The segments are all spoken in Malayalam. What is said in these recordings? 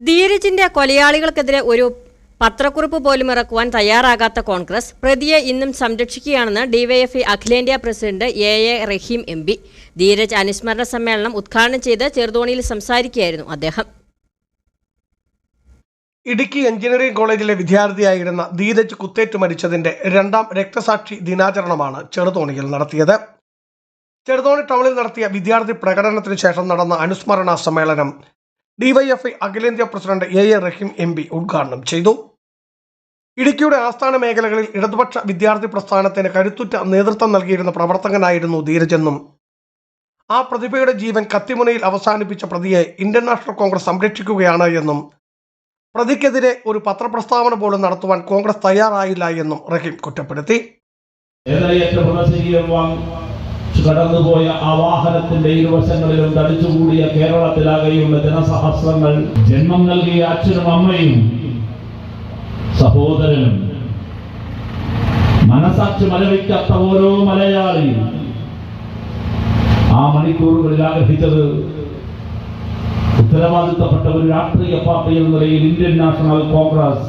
ധീരജിന്റെ കൊലയാളികൾക്കെതിരെ ഒരു പത്രക്കുറിപ്പ് പോലും ഇറക്കുവാൻ തയ്യാറാകാത്ത കോൺഗ്രസ് പ്രതിയെ ഇന്നും സംരക്ഷിക്കുകയാണെന്ന് ഡിവൈഎഫ്ഐ അഖിലേന്ത്യാ president A A Rahim M P. Dheeraj അനുസ്മരണ സമ്മേളനം ഉദ്ഘാടനം ചെയ്ത് ചെറുതോണിയിൽ സംസാരിക്കുകയായിരുന്നു അദ്ദേഹം. ഇടുക്കി എഞ്ചിനീയറിംഗ് കോളേജിലെ വിദ്യാർത്ഥിയായിരുന്ന ധീരജ് കുത്തേറ്റ് മരിച്ചതിന്റെ രണ്ടാം രക്തസാക്ഷി ദിനാചരണമാണ് ചെറുതോണിയിൽ നടത്തിയത്. ചെറുതോണി ടൗണിൽ നടത്തിയ വിദ്യാർത്ഥി പ്രകടനത്തിന് ശേഷം നടന്ന അനുസ്മരണ സമ്മേളനം ഡിവൈഎഫ്ഐ അഖിലേന്ത്യാ president A A Rahim M P ഉദ്ഘാടനം ചെയ്തു. ഇടുക്കിയുടെ ആസ്ഥാന മേഖലകളിൽ ഇടതുപക്ഷ വിദ്യാർത്ഥി പ്രസ്ഥാനത്തിന് കരുത്തുറ്റ നേതൃത്വം നൽകിയിരുന്ന പ്രവർത്തകനായിരുന്നു ധീരജെന്നും ആ പ്രതിഭയുടെ ജീവൻ കത്തിമുനയിൽ അവസാനിപ്പിച്ച പ്രതിയെ ഇന്ത്യൻ നാഷണൽ കോൺഗ്രസ് സംരക്ഷിക്കുകയാണ് എന്നും പ്രതിക്കെതിരെ ഒരു പത്രപ്രസ്താവന പോലും നടത്തുവാൻ കോൺഗ്രസ് തയ്യാറായില്ല എന്നും റഹീം കുറ്റപ്പെടുത്തി. കടന്നുപോയ ആ വാഹനത്തിന്റെ ഇരുവശങ്ങളിലും തടിച്ചുകൂടിയ കേരളത്തിലാകെയുള്ള ജനസഹസ്രങ്ങൾ ജന്മം നൽകിയ അച്ഛനും അമ്മയും സഹോദരനും. മനസാക്ഷി മലവിക്കാത്ത ഓരോ മലയാളിയും ആ മണിക്കൂറുകളിൽ ആഗ്രഹിച്ചത് ഉത്തരവാദിത്തപ്പെട്ട ഒരു രാഷ്ട്രീയ പാർട്ടി എന്ന നിലയിൽ ഇന്ത്യൻ നാഷണൽ കോൺഗ്രസ്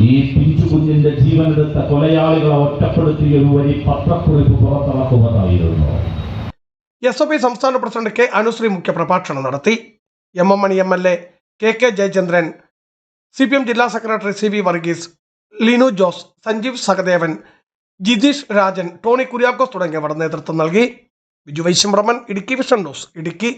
ഈ പിഞ്ചു കുഞ്ഞിന്റെ ജീവനെടുത്ത കൊലയാളികളെ ഒറ്റപ്പെടുത്തിയ ഒരു വരി പത്രക്കുറിപ്പ് പുറത്തിറക്കുന്നതായിരുന്നു. എസ് എഫ് ഐ സംസ്ഥാന പ്രസിഡന്റ് കെ അനുശ്രീ മുഖ്യപ്രഭാഷണം നടത്തി. M M Mani M L A K K Jayachandran C P M ജില്ലാ secretary C V Varghese Linu Jose Sanjeev Sahadevan Jitheesh Rajan Tony Kuriakose തുടങ്ങിയവർ നേതൃത്വം നൽകി. Biju Vaishambraman Idukki vision news Idukki.